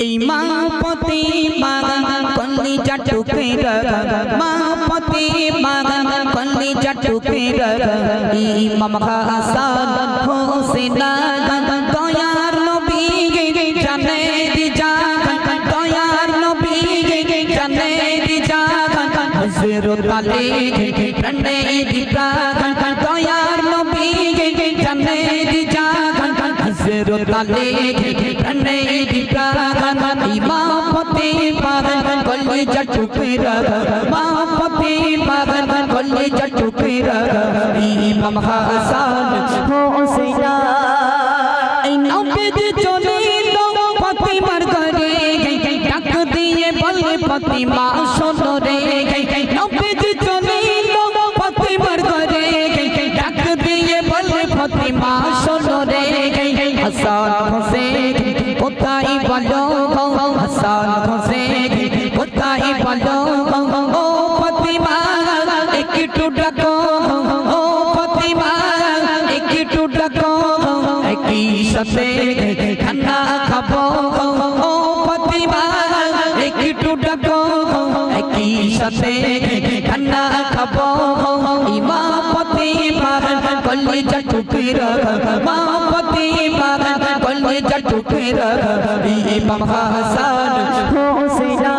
এই মা পতি বাগান কল্লি জাটুকে মা পতি বাগান কল্লি জাটুকে ইমাম হাসান হোসেন দয়ার নবী জানে দি জাগান দয়ার নবী জানে দি জাগান হযরত আলী জানে দি প্রাগান দয়ার হযরত আলী জানে দি প্রাগান ইমামতে পাগন কল্লি জটুকেরা মামতে পাগন কল্লি জটুকেরা ইমাম হাসান হোসেনা এই নবীজি চলিল ফতিমার ঘরে ডাক দিয়ে বলে ফতিমা শোনো রে হাসান হোসেন কল্লি ইমাম হাসান হোসেনা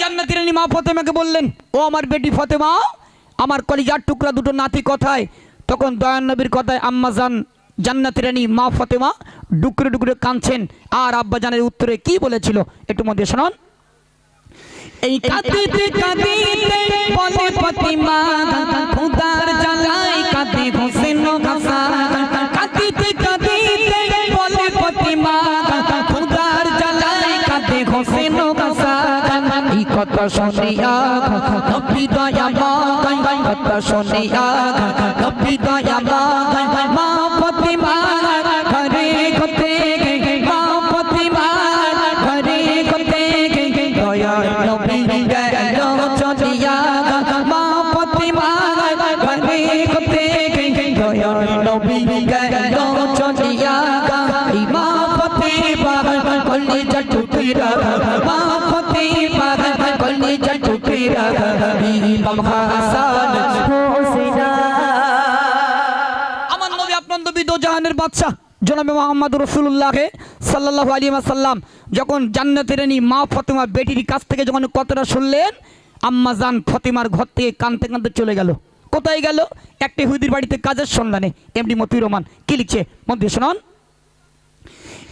জান্নাতের মা ফতেমাকে বললেন ও আমার বেটি ফতেমা আমার কলিজার টুকরা দুটো নাতি কথায়? তখন দয়ান নবীর কথায় আম্মা জান জান্নাতের রানী মা ফতেমা ডুকরে ডুকরে কাঁদছেন। আর আব্বা জানের উত্তরে কি বলেছিল একটু মধ্যে শোনান। এই কাঁদিতে কাঁদিতে বলে ফতিমা খুদার জ্বালায় কাঁদে এই কথা শুনিয়া নবী দয়া মাগাই কথা শুনিয়া নবী দয়া মাগাই মা ফতিমা ঘরে ঘতে মা ফতিমা ঘরে ঘতে দয়া নবী গেল চলিয়া মা ফতিমা ঘরে ঘতে দয়া নবী গেল চলিয়া মা ফতিমা কলি আমার নবী আপনার নবী জনাবে মোহাম্মদ রসুল্লাহে সাল্লাহ যখন জান্নাতের রানী মা ফতেমা বেটির কাছ থেকে যখন শুনলেন, আম্মা জান ফতেমার ঘর থেকে কানতে কানতে চলে গেল। কোথায় গেল? একটি হুদির বাড়িতে কাজের সন্ধানে। এমডি মতুর রহমান, কি লিখছে? মধ্যে শোনান।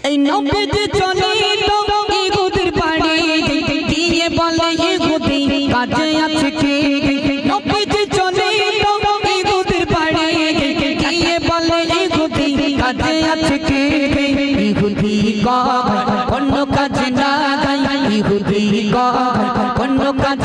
এই চলিল ইহুদির বাড়ি বলে কাজে আজকে নবীজি চলিল ইহুদির বাড়ি। গিয়ে বলে, ইহুদি, কাজে আজকে ইহুদি কোন কাজে না ইহুদি কাজে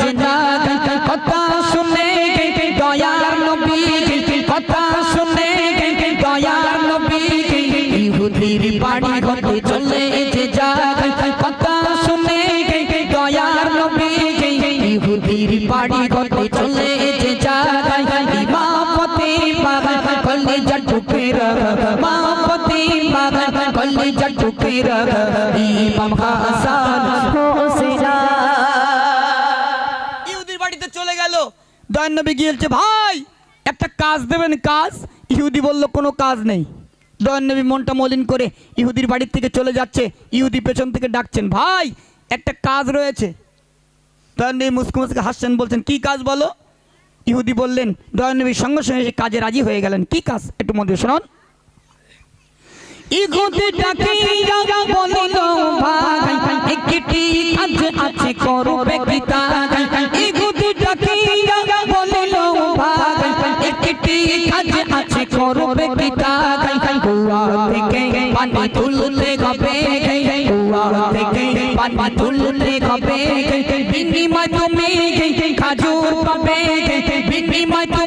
ইহুদির বাড়িতে চলে গেল। দয়ান নবী গিয়েছে, ভাই, একটা কাজ দেবেন, কাজ? ইহুদি বলল, কোনো কাজ নেই। দয়ান নবী মনটা মলিন করে ইহুদির বাড়ির থেকে চলে যাচ্ছে। ইহুদি পেছন থেকে ডাকছেন, ভাই, একটা কাজ রয়েছে। দয়ান নবী মুসকু মুসকে হাসছেন, বলছেন, কি কাজ বলো? ইহুদি বললেন দয়ান নবীর সঙ্গে সঙ্গে কাজে রাজি হয়ে গেলেন। কি কাজ? একটু মধ্যে শোনান। ইহুদি ডাকিয়া বলিল ভাই একটি কাজ আছে করবে কি তাই ইহুদি ডাকিয়া বলিল ভাই একটি কাজ আছে করবে কি তাই কুয়া থেকে পানি তুলতে হবে কুয়া থেকে পানি তুলতে হবে বিনিময় তুমি খাজুর পাবে বিনিময় তুমি খাজুর পাবে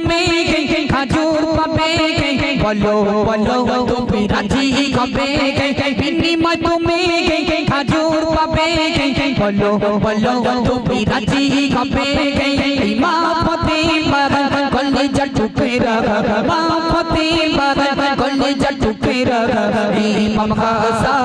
বলো বলো, তুমি রাজি হবে? বিনিময় তুমি খাজুর পাবে। বলো বলো, তুমি রাজি হবে? মা বাবা কলে জটুকেরা মা বাবা কলে জটুকেরা ইমাম হোসেন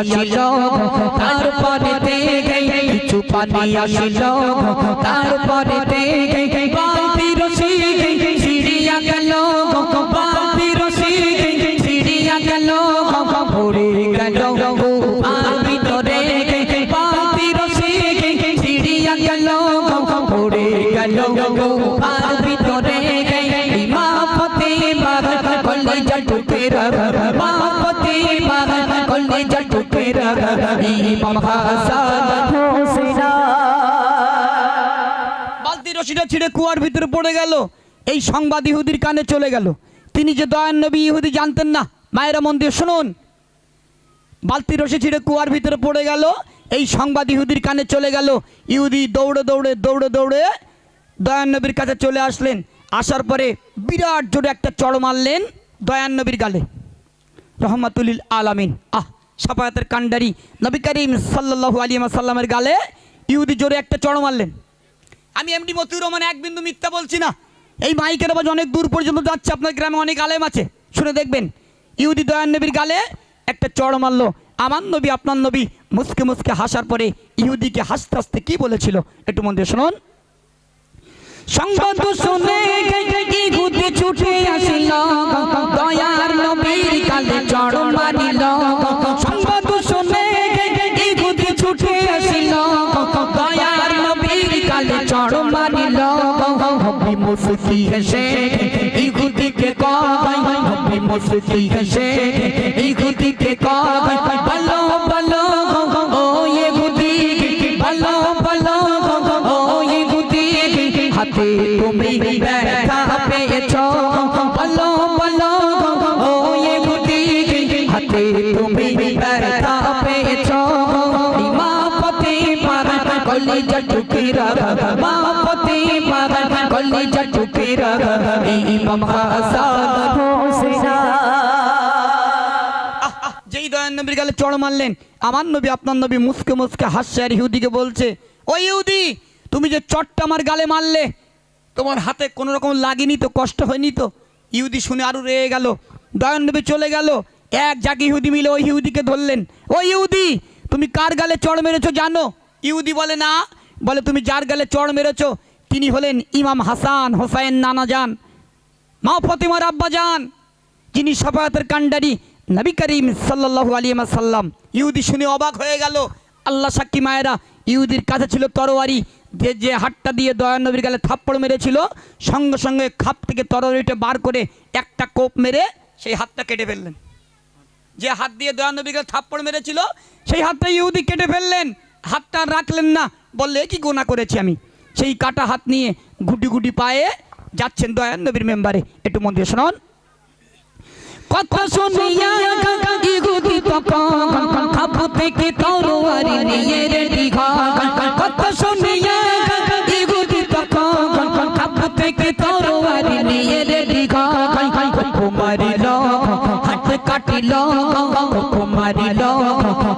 আসিল তারপরে থেকে কিছু পানি আসিল। তারপরে থেকে বালতি রশি সিঁড়িয়া গেল, বালতি রশি সিঁড়িয়া গেল, ভরে গেল। আর ভিতরে বালতি রশি সিঁড়িয়া গেল, ভরে গেল। আর ভিতরে টুকের মা বালতি রশিটা ছিঁড়ে কুয়ার ভিতরে পড়ে গেল। এই সংবাদ ইহুদির কানে চলে গেল। তিনি যে দয়ান নবী ইহুদি জানতেন না, মায়েরা শুনুন। বালতি রশি ছিঁড়ে কুয়ার ভিতরে পড়ে গেল, এই সংবাদ ইহুদির কানে চলে গেল। ইহুদি দৌড়ে দৌড়ে দৌড়ে দৌড়ে দয়ান নবীর কাছে চলে আসলেন। আসার পরে বিরাট জোরে একটা চড় মারলেন দয়ান নবীর গালে। রহমাতুলিল আলামিন। আহ! সাফায়াতের কান্ডারি নবী করিম সাল্লাল্লাহু আলিয়া সাল্লামের গালে ইহুদি জোরে একটা চড় মারলেন। আমি এমডি মতিউর রহমান এক বিন্দু মিথ্যা বলছি না। এই মাইকের আওয়াজ অনেক দূর পর্যন্ত যাচ্ছে, আপনার গ্রামে অনেক আলেম আছে। শুনে দেখবেন, ইহুদি দয়ান নবীর গালে একটা চড় মারলো। আমার নবী, আপনার নবী মুসকে মুসকে হাসার পরে ইহুদিকে হাসতে হাসতে কি বলেছিল? একটু মন দিয়ে শুনুন। সংবাদ শুনে ইহুদি ছুটে আসিল? দয়ার নবীর কালে চড় মারিল। মুসকি হেসে, ইহুদিকে কয়, হবি মুসকি হেসে, ইহুদিকে কয় বলো বলো ও ইহুদি বলো বলো ও ইহুদি, হাতে তুমি ব্যথা পেয়েছ বলো বলো ও ইহুদি, হাতে তুমি ব্যথা মা ইমাম যেই দয়ান নবীর গালে চড় মারলেন, আমার নবী, আপনার নবী মুসকে মুসকে হাসছে, আর ইহুদিকে বলছে, ও ইহুদি, তুমি যে চটটা আমার গালে মারলে, তোমার হাতে কোনো রকম লাগেনি তো, কষ্ট হয়নি তো? ইহুদি শুনে আরও রেগে গেল দয়ান নবী চলে গেল, এক জাগে ইহুদি মিলে ওই ইহুদিকে ধরলেন, ও ইহুদি, তুমি কার গালে চড় মেরেছো জানো? ইহুদি বলে, না। বলে, তুমি যার গালে চড় মেরেছো তিনি হলেন ইমাম হাসান হোসাইন নানা যান মা ফতিমার আব্বা যান যিনি সাফায়াতের কান্ডারি নবী করিম সাল্লাল্লাহু আলাইহি সাল্লাম ইহুদি শুনে অবাক হয়ে গেল, আল্লাহ সাক্ষী মায়েরা, ইহুদির কাছে ছিল তরোয়ারি, যে যে হাতটা দিয়ে দয়া নবীর গালে থাপ্পড় মেরেছিল, সঙ্গে সঙ্গে খাপ থেকে তরোয়ারিটা বার করে একটা কোপ মেরে সেই হাতটা কেটে ফেললেন। যে হাত দিয়ে দয়া নবীর গালে থাপ্পড় মেরেছিল, সেই হাতটা ইহুদি কেটে ফেললেন। হাতটা রাখলেন না বললে কি গোনা করেছি আমি? সেই কাটা হাত নিয়ে গুটি গুটি পায়ে যাচ্ছেন দয়ান নবীর মেম্বারে। একটু মন দিয়ে শোনান। কথা শুনিয়া কুমারিল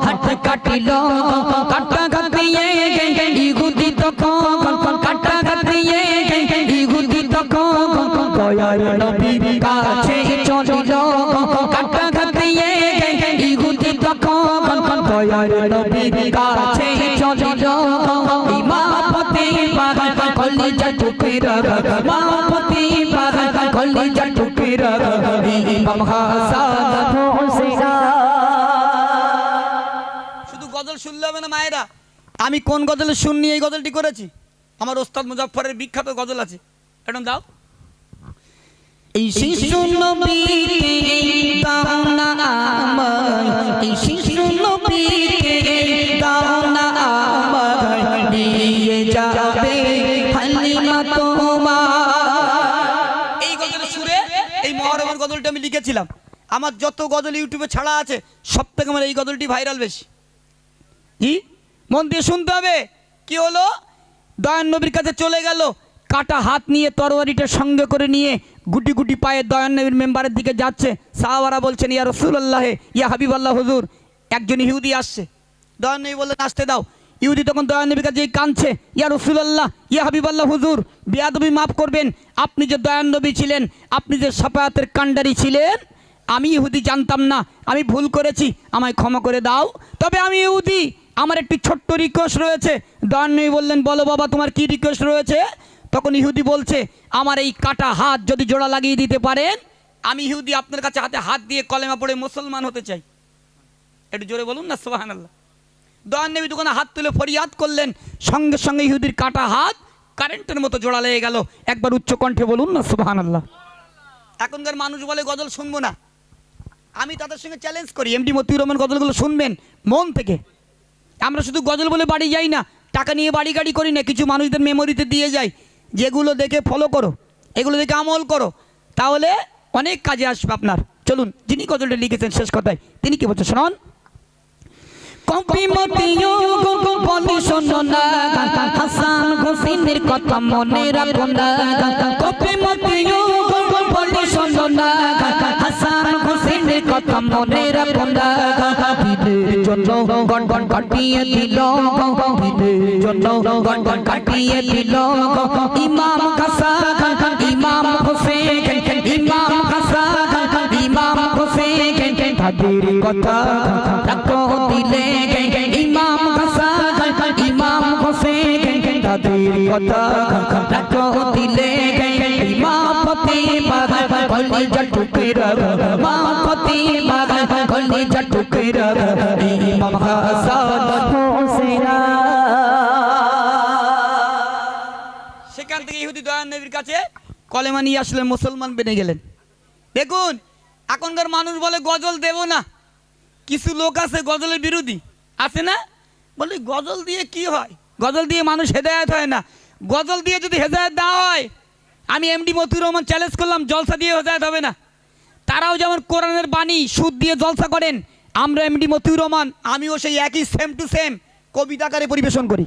হাত কাটিল কাটা নবীর কাছে ইহুদি তখন নবীর কাছে কলিজা টুকির ইমাম হাসান শুধু গজল শুনলে হবে না মায়েরা। আমি কোন গজলের শুননি, এই গজলটি করেছি? আমার ওস্তাদ মুজাফরের বিখ্যাত গজল আছে। এটা দাও। এই আমায় এই এই সুরে এই আমি লিখেছিলাম। আমার যত গজল ইউটিউবে ছাড়া আছে, সব থেকে আমার এই গজলটি ভাইরাল বেশি। জি মন দিয়ে শুনতে হবে। কি হলো? দয়ান নবীর কাছে চলে গেল, কাটা হাত নিয়ে তরোয়ারিটা সঙ্গে করে নিয়ে গুটি গুটি পায়ে দয়ান নবীর মেম্বারের দিকে যাচ্ছে। সাহাবারা বলছেন, ইয়া রসুল্লাহ ইয়া হাবিব আল্লাহ হুজুর। একজন ইহুদি আসছে। দয়ান নবী বললেন, আসতে দাও। ইহুদি তখন দয়ান নবীর কাছে কাঁদছে, ইয়া রসুল্লাহ ইয়া হাবিব আল্লাহ হুজুর, বিয়াদবি মাফ করবেন। আপনি যে দয়ান নবী ছিলেন, আপনি যে সাফায়াতের কাণ্ডারি ছিলেন, আমি ইহুদি জানতাম না, আমি ভুল করেছি, আমায় ক্ষমা করে দাও। তবে আমি ইহুদি, আমার একটি ছোট্ট রিকোয়েস্ট রয়েছে। দয়ান নবী বললেন, বলো বাবা, তোমার কি রিকোয়েস্ট রয়েছে? তখন ইহুদি বলছে, আমার এই কাটা হাত যদি জোড়া লাগিয়ে দিতে পারেন, আমি ইহুদি আপনার কাছে হাতে হাত দিয়ে কলেমা পড়ে মুসলমান হতে চাই। একটু জোরে বলুন না সোহান আল্লাহ দয়ান নবী দোকানে হাত তুলে ফরিয়াদ করলেন, সঙ্গে সঙ্গে ইহুদির কাটা হাত কারেন্টের মতো জোড়া লেগে গেল। একবার উচ্চ কণ্ঠে বলুন না সুবাহান আল্লাহ এখনকার মানুষ বলে, গজল শুনব না। আমি তাদের সঙ্গে চ্যালেঞ্জ করি এমডি মতিউর রহমান গজলগুলো শুনবেন মন থেকে। আমরা শুধু গজল বলে বাড়ি যাই না, টাকা নিয়ে বাড়ি গাড়ি করি না, কিছু মানুষদের মেমোরিতে দিয়ে যাই। যেগুলো দেখে ফলো করো, এগুলো দেখে আমল করো, তাহলে অনেক কাজে আসবে আপনার। চলুন, যিনি কতটা লিখেছেন শেষ কথায়, তিনি কি বলছেন শোনান? হাসান হোসেনের কথা মনে রাখো না। কপিমতিও বলি শোনো মনে রাখো না দিনের জন্য গন কাটিয়ে দিল। দিনের জন্য গন গন কাটিয়ে দিল। ইমাম হাসান ইমাম হোসেন, ইমাম হাসান ইমাম দিলে। ইমাম হাসান তাদের কথা রাখো দিলে। ইমাম মা ফতিমা কলি জটুকেরা ইমাম হাসান। হোসেনা। সেখান থেকে ইহুদি দয়ান নবীর কাছে কলেমা নিয়ে আসলেন মুসলমান বেনে গেলেন। দেখুন এখনকার মানুষ বলে গজল দেব না। কিছু লোক আছে গজলের বিরোধী। আছে না? বলি গজল দিয়ে কি হয়? গজল দিয়ে মানুষ হেদায়ত হয় না। গজল দিয়ে যদি হেদায়ত দেওয়া হয় আমি এমডি মতিউর রহমান চ্যালেঞ্জ করলাম জলসা দিয়ে হেদায়ত হবে না। তারাও যেমন কোরআনের বাণী, সুদ দিয়ে জলসা করেন আমরা এমডি মতিউর রহমান, আমিও সেই একই সেম টু সেম কবিতাকারে পরিবেশন করি।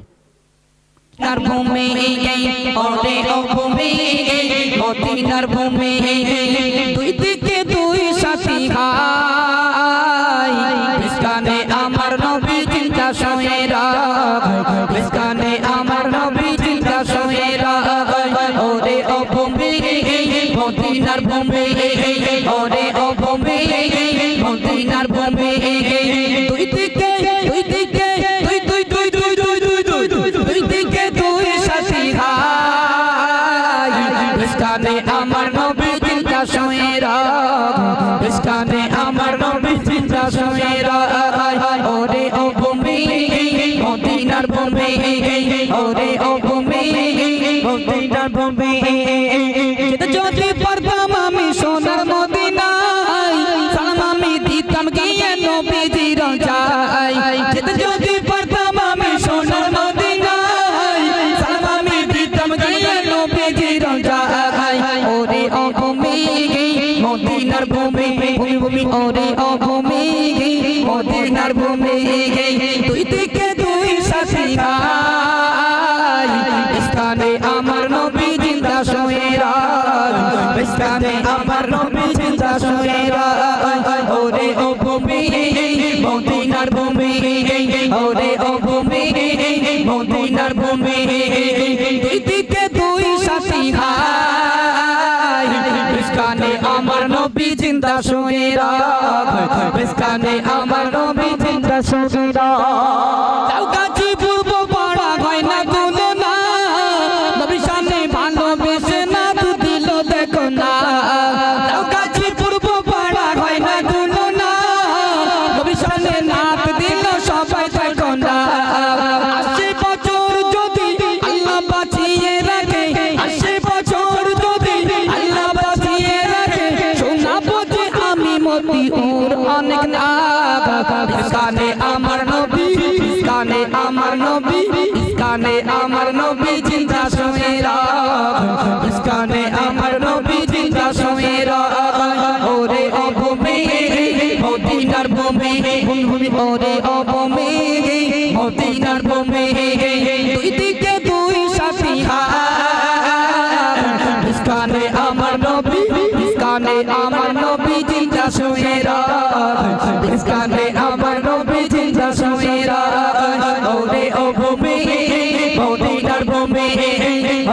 আমার নবী চিন্তা ওরে ও ভূমি মদিনার ভূমি যদি পারতাম আমি সোনার মদিনায়, সালাম আমি দিতাম গিয়ে নবীজির চাই যেতে যদি পারতাম আমি সোনার মদিনায়, সালাম আমি দিতাম গিয়ে নবীজির চাই ওরে ও ভূমি মদিনার ভূমি ভূমি ওরে ও ভূমি মদিনার ভূমি দুই দিকে দুই সাথী ভাই স্থানে আমার নবী জিন্দা শোয়ে স্থানে আমার নবী জিন্দা শোয়ে রাত ওরে ও ভূমি, মদিনার ভূমি, ওরে ও ভূমি, মদিনার ভূমি দুই দিকে দুই সাথী ভাই। স্থানে আমার নবী জিন্দা শোয়ে রাত আমার নবী জিন্দা শোয়ে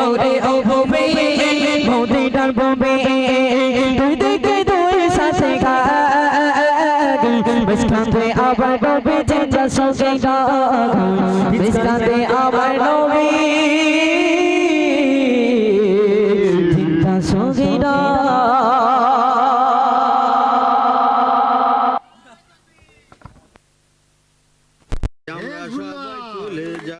ওরে ও ভূমি মদিনার ভূমি। দুই দিকে দুই সাথে ঘাট বিস্কাতে আবার নবী জিন্দা সঙ্গে ডাক বিস্কাতে আবার নবী।